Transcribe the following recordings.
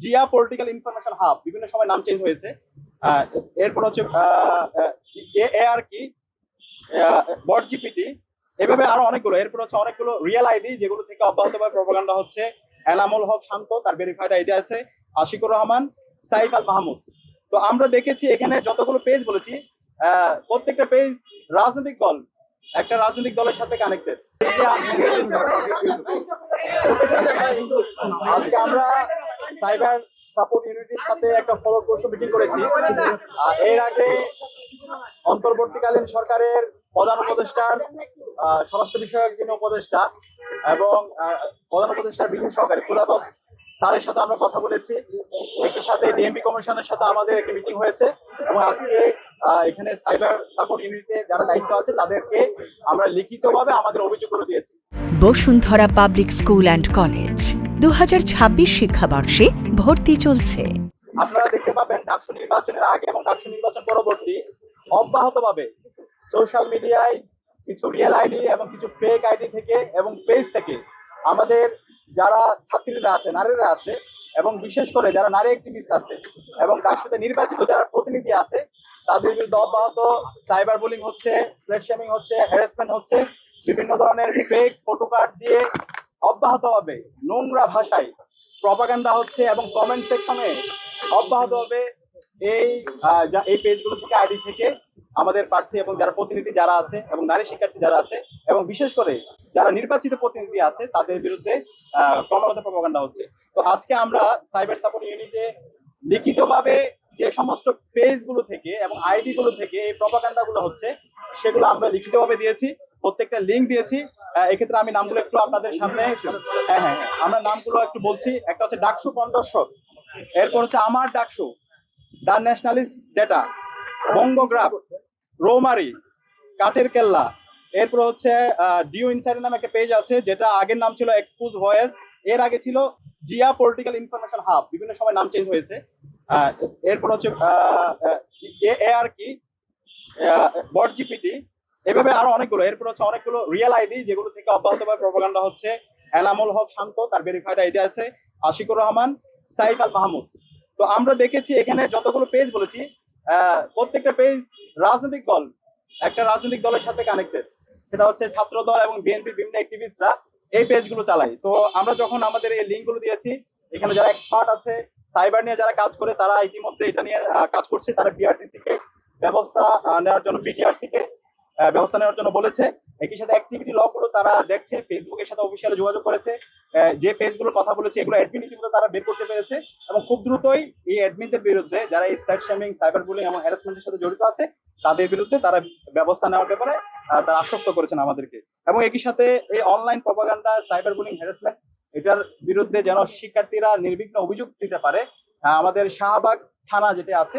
Zia political information hub বিভিন্ন সময় নাম চেঞ্জ হয়েছে। এরপর হচ্ছে এ আর কি বট জিপিটি, এভাবে আরও অনেকগুলো। এরপর হচ্ছে অনেকগুলো রিয়েল আইডি যেগুলো থেকে অব্যাহতভাবে প্রপাগান্ডা হচ্ছে। এনামুল হক শান্ত, তার ভেরিফাইড আইডি আছে। আশিকুর রহমান, সাইফ আল মাহমুদ। তো আমরা দেখেছি এখানে যতগুলো পেজ বলেছি প্রত্যেকটা পেজ রাজনৈতিক দল, একটা রাজনৈতিক দলের সাথে কানেক্টেড আজকে আমরা সাইবার সাপোর্ট ইউনিটির সাথে একটা ফলো কোর্স মিটিং করেছি। আর এর আগে অন্তর্বর্তীকালীন সরকারের প্রধান উপদেষ্টার স্বরাষ্ট্র বিষয়ক যিনি উপদেষ্টা এবং প্রধান উপদেষ্টার বিশেষ সহকারী খুদাবক্স স্যারের সাথে আমরা কথা বলেছি। একই সাথে ডিএমপি কমিশনের সাথে আমাদের একটি মিটিং হয়েছে এবং আজকে এখানে সাইবার সাপোর্ট ইউনিটে যারা দায়িত্ব আছে তাদেরকে আমরা লিখিতভাবে আমাদের অভিযোগ করে দিয়েছি। Bashundhara public school and college দু শিক্ষাবর্ষে ভর্তি চলছে। আপনারা দেখতে পাবেন ডাকসু নির্বাচনের আগে এবং ডাকসু নির্বাচন পরবর্তী অব্যাহতভাবে সোশ্যাল মিডিয়ায় কিছু রিয়েল আইডি এবং কিছু ফেক আইডি থেকে এবং পেজ থেকে আমাদের যারা ছাত্রীরা আছে, নারীরা আছে এবং বিশেষ করে যারা নারী অ্যাক্টিভিস্ট আছে এবং তার সাথে নির্বাচিত যারা প্রতিনিধি আছে, তাদের বিরুদ্ধে অব্যাহত সাইবার বুলিং হচ্ছে স্লেট শেমিং হচ্ছে হ্যারাসমেন্ট হচ্ছে, বিভিন্ন ধরনের ফেক ফটো কার্ড দিয়ে অব্যাহতভাবে নোংরা ভাষায়। প্রপাগান্ডা হচ্ছে এবং কমেন্ট সেকশনে অব্যাহতভাবে এই যা, এই পেজগুলো থেকে আইডি থেকে আমাদের প্রার্থী এবং যারা প্রতিনিধি যারা আছে এবং নারী শিক্ষার্থী যারা আছে এবং বিশেষ করে যারা নির্বাচিত প্রতিনিধি আছে তাদের বিরুদ্ধে ক্রমাগত প্রপাগান্ডা হচ্ছে। তো আজকে আমরা সাইবার সাপোর্ট ইউনিটে লিখিতভাবে যে সমস্ত পেজগুলো থেকে এবং আইডি গুলো থেকে এই প্রপাগান্ডা গুলো হচ্ছে, সেগুলো আমরা লিখিতভাবে দিয়েছি। প্রত্যেকটা লিঙ্ক দিয়েছি। এক্ষেত্রে আমি নামগুলো একটু আপনাদের সামনে হ্যাঁ হ্যাঁ হ্যাঁ। আমরা নামগুলো একটু বলছি। একটা হচ্ছে ডাকসু কণ্ঠস্বর এরপর হচ্ছে আমার ডাকসু দ্য ন্যাশনালিস্ট ডেটা বঙ্গগ্রাফ রোমারি কাঠের কেল্লা। এরপর হচ্ছে ডিও ইনসাইডের নামে একটা পেজ আছে যেটা আগের নাম ছিল এক্সপোজ ভয়েস এর আগে ছিল জিয়া পলিটিক্যাল ইনফরমেশন হাব বিভিন্ন সময় নাম চেঞ্জ হয়েছে। এরপর হচ্ছে এ আর কি বট জিপিটি এভাবে আরও অনেকগুলো। এরপর হচ্ছে অনেকগুলো রিয়েল আইডি যেগুলো থেকে অব্যাহতভাবে প্রপাগান্ডা হচ্ছে এনামুল হক শান্ত, তার ভেরিফাইড আইডি আছে, আশিকুর রহমান, সাইফ আল মাহমুদ। তো আমরা দেখেছি এখানে যতগুলো পেজ বলেছি প্রত্যেকটা পেজ রাজনৈতিক দল, একটা রাজনৈতিক দলের সাথে কানেক্টেড সেটা হচ্ছে ছাত্র দল এবং বিএনপি বিভিন্ন অ্যাক্টিভিস্টরা এই পেজগুলো চালায়। তো আমরা যখন আমাদের এই লিঙ্কগুলো দিয়েছি, এখানে যারা এক্সপার্ট আছে সাইবার নিয়ে যারা কাজ করে, তারা ইতিমধ্যে এটা নিয়ে কাজ করছে, তারা বিআরটিসি কে ব্যবস্থা নেওয়ার জন্য বিটিআরসি কে ব্যবস্থা নেওয়ার জন্য বলেছে। একই সাথে অ্যাক্টিভিটি ল গুলো তারা দেখছে ফেসবুকের সাথে অফিসিয়ালি যোগাযোগ করেছে। যে পেজগুলো কথা বলেছে, এগুলো অ্যাডমিন ইতিমধ্যে তারা বের করতে পেরেছে এবং খুব দ্রুতই এই অ্যাডমিনদের বিরুদ্ধে যারা এই স্ট্যাট শেমিং সাইবার বুলিং এবং হ্যারাসমেন্টের সাথে জড়িত আছে, তাদের বিরুদ্ধে তারা ব্যবস্থা নেওয়ার ব্যাপারে তারা আশ্বস্ত করেছেন আমাদেরকে। এবং একই সাথে এই online propaganda cyber bullying harassment এটার বিরুদ্ধে যেন শিক্ষার্থীরা নির্বিঘ্ন অভিযোগ দিতে পারে আমাদের শাহবাগ থানা যেটা আছে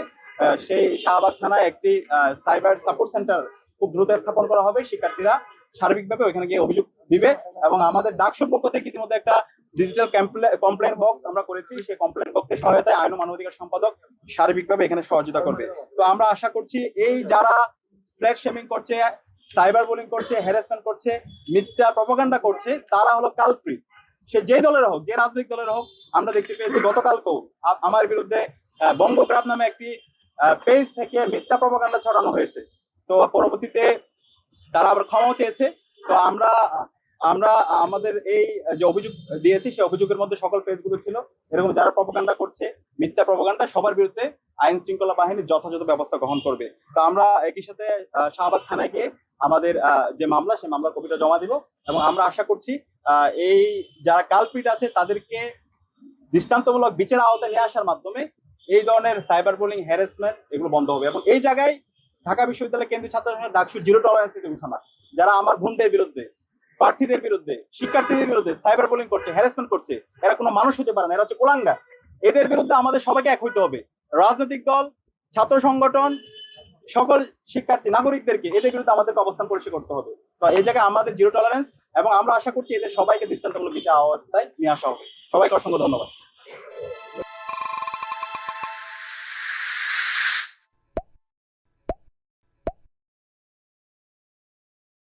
সেই শাহবাগ থানায় একটি সাইবার সাপোর্ট সেন্টার খুব দ্রুত স্থাপন করা হবে শিক্ষার্থীরা সার্বিকভাবে ওখানে গিয়ে অভিযোগ দিবে এবং আমাদের ডাকসুর পক্ষ থেকে ইতিমধ্যে একটা ডিজিটাল কমপ্লেন বক্স আমরা করেছি। সেই কমপ্লেন বক্সের সহায়তায় আইন মানবাধিকার সম্পাদক সার্বিকভাবে এখানে সহযোগিতা করবে। তো আমরা আশা করছি এই যারা ফ্ল্যাট শেমিং করছে সাইবার বুলিং করছে হ্যারাসমেন্ট করছে মিথ্যা প্রপাগান্ডা করছে তারা হলো কালপ্রিট সে যে দলের হোক যে রাজনৈতিক দলের হোক আমরা দেখতে পেয়েছি গতকালকেও আমার বিরুদ্ধে আহ, বঙ্গগ্রাফ নামে একটি পেজ থেকে মিথ্যা প্রপাগান্ডা ছড়ানো হয়েছে। তো পরবর্তীতে তারা আবার ক্ষমাও চেয়েছে। তো আমরা আমরা আমাদের এই যে অভিযোগ দিয়েছি, সেই অভিযোগের মধ্যে সকল পেজগুলো ছিল। এরকম যারা প্রপাগান্ডা করছে, মিথ্যা প্রপাগান্ডা সবার বিরুদ্ধে আইন শৃঙ্খলা বাহিনী যথাযথ ব্যবস্থা গ্রহণ করবে। তো আমরা একই সাথে শাহবাগ থানায় গিয়ে আমাদের যে মামলা, সেই মামলার কপিটা জমা দিব এবং আমরা আশা করছি এই যারা কালপিট আছে, তাদেরকে দৃষ্টান্তমূলক বিচার আওতায় নিয়ে আসার মাধ্যমে এই ধরনের সাইবার বোলিং হ্যারাসমেন্ট এগুলো বন্ধ হবে। এবং এই জায়গায় ঢাকা বিশ্ববিদ্যালয় কেন্দ্রীয় ছাত্র সংসদ ডাকসু জিরো টলারেন্স নীতি ঘোষণা। যারা আমার বোনদের বিরুদ্ধে, প্রার্থীদের বিরুদ্ধে, শিক্ষার্থীদের বিরুদ্ধে সাইবার বুলিং করছে হ্যারাসমেন্ট করছে, এরা কোনো মানুষ হতে পারে না, এরা হচ্ছে কোলাঙ্গা এদের বিরুদ্ধে আমাদের সবাইকে এক হইতে হবে। রাজনৈতিক দল, ছাত্র সংগঠন, সকল শিক্ষার্থী, নাগরিকদেরকে এদের বিরুদ্ধে আমাদেরকে অবস্থান পরিষ্কার করতে হবে। তো এই জায়গায় আমাদের জিরো টলারেন্স এবং আমরা আশা করছি এদের সবাইকে দৃষ্টান্তমূলক বিচার আওতায় নিয়ে আসা হবে। সবাইকে অসংখ্য ধন্যবাদ।